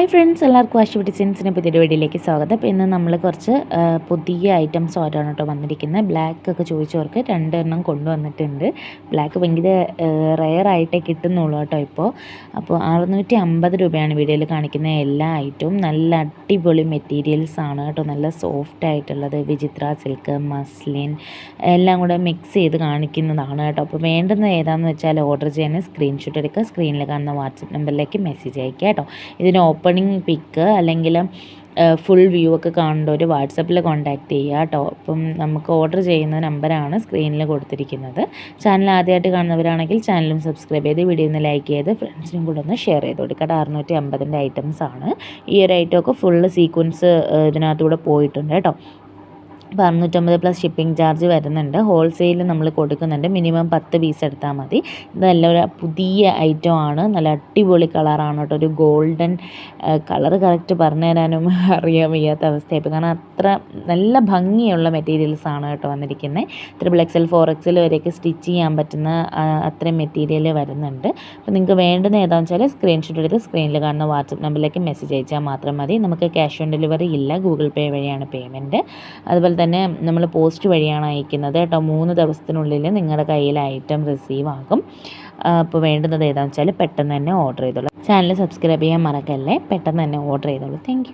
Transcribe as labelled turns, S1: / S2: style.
S1: Hi friends എല്ലാവർക്കും wash ഡിസൈൻസിന്റെ പുതിയ വീഡിയോയിലേക്ക് സ്വാഗതം. ഇന്ന് നമ്മൾ കുറച്ച് പുതിയ ഐറ്റംസ് ആയിട്ടാണ് കേട്ടോ വന്നിരിക്കുന്നത് ബ്ലാക്ക് ഒക്കെ ചോദിച്ചവർക്ക് രണ്ടെണ്ണം കൊണ്ടുവന്നിട്ടുണ്ട്. ബ്ലാക്ക് ഭയങ്കര റെയർ ആയിട്ടേ കിട്ടുന്നുള്ളൂ കേട്ടോ ഇപ്പോൾ അപ്പോൾ അറുന്നൂറ്റി അമ്പത് രൂപയാണ് വീഡിയോയിൽ കാണിക്കുന്ന എല്ലാ ഐറ്റവും. നല്ല അടിപൊളി മെറ്റീരിയൽസ് ആണ് കേട്ടോ. നല്ല സോഫ്റ്റ് ആയിട്ടുള്ളത്. വിചിത്ര സിൽക്ക് മസ്ലിൻ എല്ലാം കൂടെ മിക്സ് ചെയ്ത് കാണിക്കുന്നതാണ് കേട്ടോ. അപ്പോൾ വേണ്ടുന്ന ഏതാണെന്ന് വെച്ചാൽ ഓർഡർ ചെയ്യാൻ സ്ക്രീൻഷോട്ട് എടുക്കുക. സ്ക്രീനിൽ കാണുന്ന വാട്സപ്പ് നമ്പറിലേക്ക് മെസ്സേജ് അയക്കുക കേട്ടോ. ഇതിന് ഓപ്പണിംഗ് പിക്ക് അല്ലെങ്കിൽ ഫുൾ വ്യൂ ഒക്കെ കാണേണ്ടവർ വാട്സപ്പിൽ കോൺടാക്റ്റ് ചെയ്യുക കേട്ടോ. അപ്പം നമുക്ക് ഓർഡർ ചെയ്യുന്ന നമ്പറാണ് സ്ക്രീനിൽ കൊടുത്തിരിക്കുന്നത്. ചാനൽ ആദ്യമായിട്ട് കാണുന്നവരാണെങ്കിൽ ചാനലും സബ്സ്ക്രൈബ് ചെയ്ത് വീഡിയോ ഒന്ന് ലൈക്ക് ചെയ്ത് ഫ്രണ്ട്സിനും കൂടെ ഒന്ന് ഷെയർ ചെയ്ത് കൊടുക്കുക. അറുന്നൂറ്റി അമ്പതിന്റെ ഐറ്റംസ് ആണ് ഈ ഒരു ഐറ്റമൊക്കെ ഫുള്ള് സീക്വൻസ് ഇതിനകത്തൂടെ പോയിട്ടുണ്ട് കേട്ടോ. അപ്പോൾ അറുന്നൂറ്റമ്പത് പ്ലസ് ഷിപ്പിംഗ് ചാർജ് വരുന്നുണ്ട്. ഹോൾസെയിൽ നമ്മൾ കൊടുക്കുന്നുണ്ട്. മിനിമം പത്ത് പീസ് എടുത്താൽ മതി. ഇതല്ല ഒരു പുതിയ ഐറ്റം ആണ്. നല്ല അടിപൊളി കളറാണ് കേട്ടോ. ഒരു ഗോൾഡൻ കളർ കറക്റ്റ് പറഞ്ഞു തരാനും അറിയാൻ വയ്യാത്ത അവസ്ഥയായിപ്പോൾ കാരണം അത്ര നല്ല ഭംഗിയുള്ള മെറ്റീരിയൽസ് ആണ് കേട്ടോ വന്നിരിക്കുന്നത് ത്രിബിൾ എക്സൽ ഫോർ എക്സൽ വരെയൊക്കെ സ്റ്റിച്ച് ചെയ്യാൻ പറ്റുന്ന അത്രയും മെറ്റീരിയൽ വരുന്നുണ്ട്. അപ്പോൾ നിങ്ങൾക്ക് വേണ്ടുന്ന ഏതാണെന്ന് വെച്ചാൽ സ്ക്രീൻഷോട്ട് എടുത്ത് സ്ക്രീനിൽ കാണുന്ന വാട്സപ്പ് നമ്പറിലേക്ക് മെസ്സേജ് അയച്ചാൽ മാത്രം മതി. നമുക്ക് ക്യാഷ് ഓൺ ഡെലിവറി ഇല്ല. ഗൂഗിൾ പേ വഴിയാണ് പേയ്മെന്റ് അതുപോലെ തന്നെ നമ്മൾ പോസ്റ്റ് വഴിയാണ് അയക്കുന്നത് കേട്ടോ. മൂന്ന് ദിവസത്തിനുള്ളിൽ നിങ്ങളുടെ കയ്യിൽ ഐറ്റം റിസീവ് ആകും. അപ്പോൾ വേണ്ടുന്നത് ഏതാണെന്ന് വെച്ചാൽ പെട്ടെന്ന് തന്നെ ഓർഡർ ചെയ്തോളൂ. ചാനൽ സബ്സ്ക്രൈബ് ചെയ്യാൻ മറക്കല്ലേ? പെട്ടെന്ന് തന്നെ ഓർഡർ ചെയ്തോളൂ. താങ്ക്